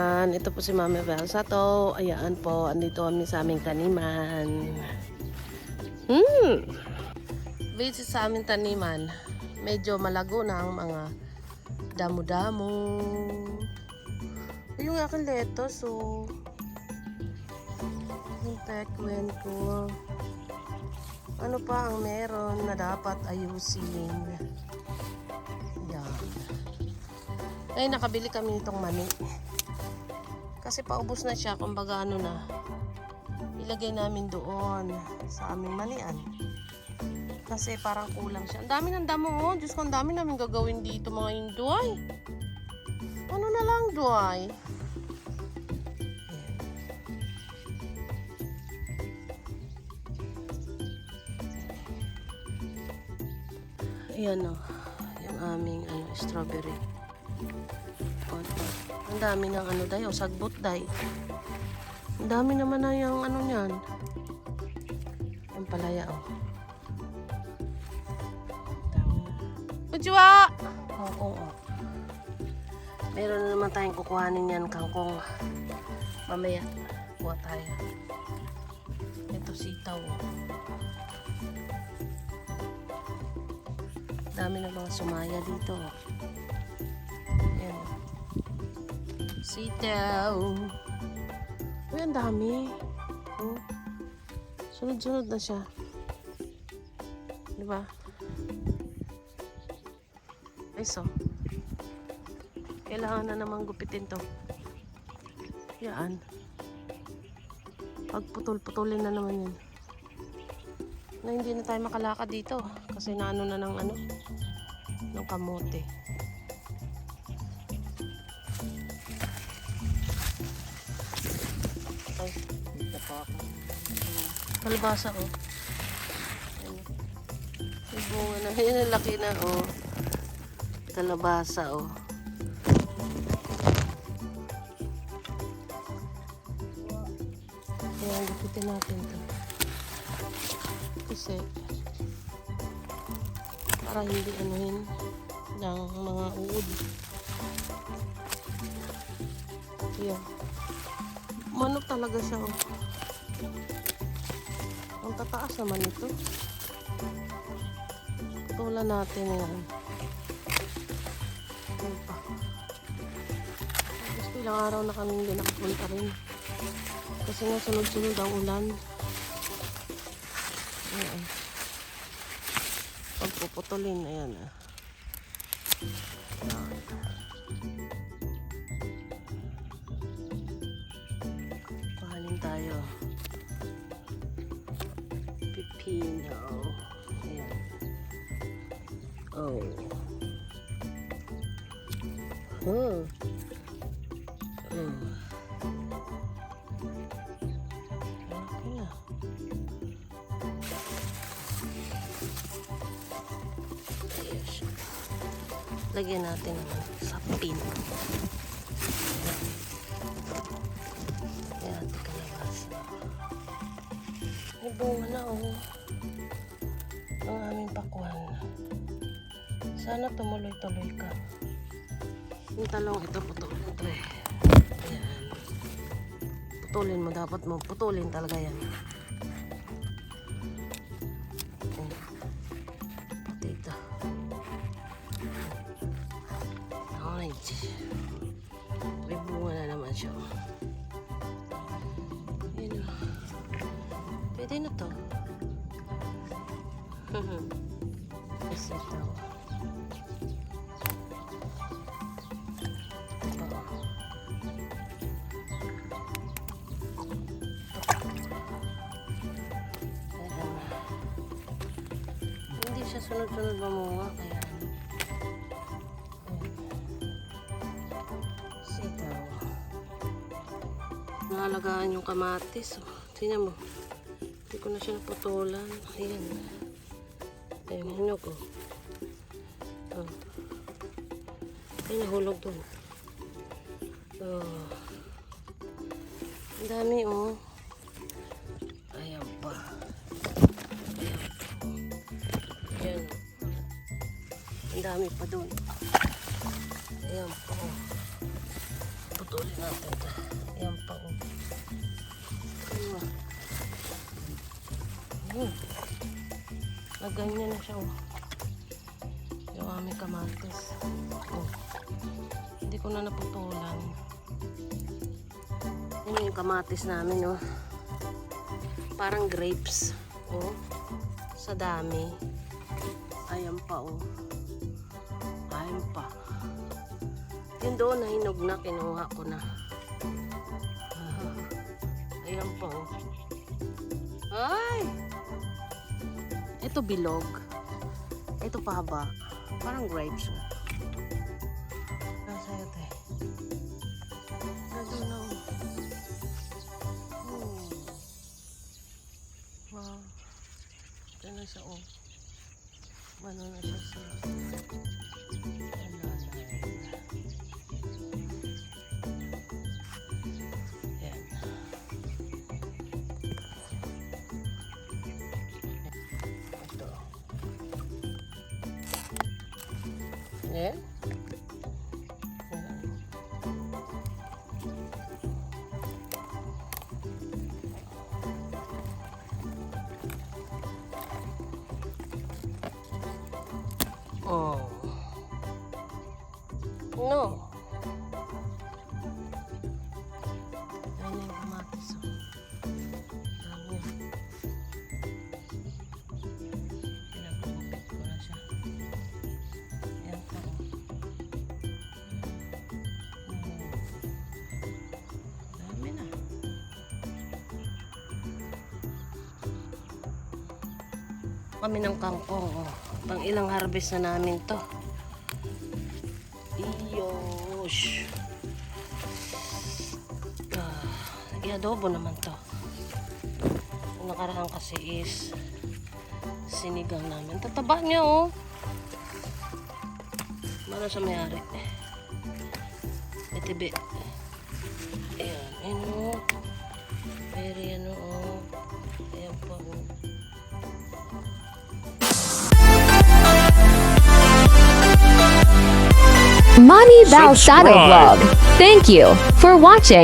Ayan, ito po si Mami Belsa to. Ayan po, andito kami sa aming taniman. Hmm. Visit sa aming taniman. Medyo malago na ang mga damo-damo. Yung aking lettuce, oh. Yung tekwen ko. Ano pa ang meron na dapat ayusin? Yan. Ay, nakabili kami nitong mani. Kasi paubos na siya, kumbaga ano na. Ilagay namin doon sa aming manian. Kasi parang kulang siya. Ang dami ng damo, oh. Diyos ko, ang dami namin gagawin dito mga induay. Ano na lang, duay? Ayan o. Yung aming ano, strawberry. Ang dami ng ano day, o sagbot day. Ang dami naman na yung ano niyan. Yung palaya o. Ujwa! Oo, oo. Meron na naman tayong kukuhanin yan, kangkong. Mamaya, kuha tayo. Ito sitaw. oh. Dami ng mga sumaya dito. Ayan. Sitaw. Uy, ang dami. Oh. Sunod-sunod na siya. Di ba? Ay, so. Kailangan na naman gupitin to. Yan. Pagputol-putulin na naman yun. Na hindi na tayo makalakad dito. Kasi naano na ng ano, ng kamote. Kalabasa oh. Ayan. May bunga na. Yan ang laki na oh. Kalabasa oh. Ayan, gupitin natin to. Kasi para hindi anuhin ng mga uod. Ayan. Manok talaga siya oh. Ang tataas naman ito. Tulan natin yan. Ayan pa. Gusto ilang araw na kami hindi nakapunta rin. Kasi nga sunod-sunod ang ulan. Ayan. Pagpuputulin, ayan ah. Ayan. Kuhanin tayo. Pipino. Ayan. Oh. Huh. Hmm. Ayun siya. Lagyan natin naman sa bunga na oh. Ang aming pakwan. Sana tumuloy-tuloy ka. Yung talong ito, putulin ito eh. Putulin mo, dapat mo. Putulin talaga yan. Ayan. Pati ito. Alright. May bunga na naman siya. Kasi ito. Ito. Hindi siya sunod-sunod mamunga kaya. Nahalagaan yung kamatis. Oh. Tingnan mo. Hindi ko na siya naputulan. Ayan. Ayan, hinog oh. Oh. Ay, nahulog doon. Oh. Ang dami oh. Ayan pa. Ayan pa. Ayan. Ang dami pa doon. Ayan po. puputulin natin. Ayan pa oh. Ano? Hmm. Naganyan na siya oh. Yung aming kamatis. Oh. Hindi ko na naputulan. Yan yung kamatis namin oh. Parang grapes. Oh. Sa dami. Ayan pa oh. Ayan pa. Yun doon na na, kinuha ko na. Ayan po. Ay! Ito bilog. Ito pahaba. Parang grapes. nga. Nasa ito eh. Nandun na. oh. Hmm. Wow. Ito na siya oh. Ano na Yan. Kami ng kangkong. Oh. Pang ilang harvest na namin to. Iyos. Ah, i-adobo naman to. Yung nakaraan kasi is sinigang namin. Tataba niya oh. Mara sa mayari. Itibi. Money Balsado Vlog. Thank you for watching.